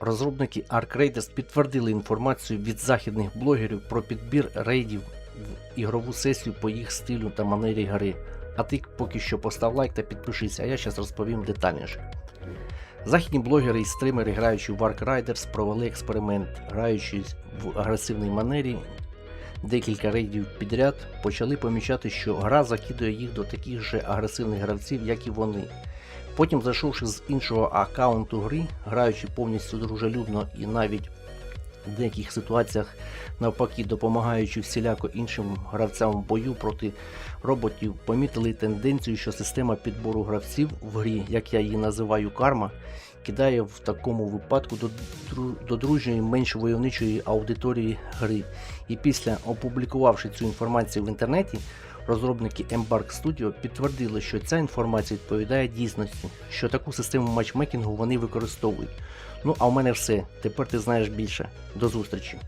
Розробники Ark Raiders підтвердили інформацію від західних блогерів про підбір рейдів в ігрову сесію по їх стилю та манері гри. А ти поки що постав лайк та підпишись, а я зараз розповім детальніше. Західні блогери і стримери, граючи в Ark Raiders, провели експеримент, граючи в агресивній манері декілька рейдів підряд, почали помічати, що гра закидує їх до таких же агресивних гравців, як і вони. Потім, зайшовши з іншого аккаунту гри, граючи повністю дружелюбно і навіть в деяких ситуаціях навпаки допомагаючи всіляко іншим гравцям в бою проти роботів, помітили тенденцію, що система підбору гравців в грі, як я її називаю карма, кидає в такому випадку до, до дружньої менш войовничої аудиторії гри. І після опублікувавши цю інформацію в інтернеті, розробники Embark Studio підтвердили, що ця інформація відповідає дійсності, що таку систему матчмейкінгу вони використовують. Ну а в мене все. Тепер ти знаєш більше. До зустрічі!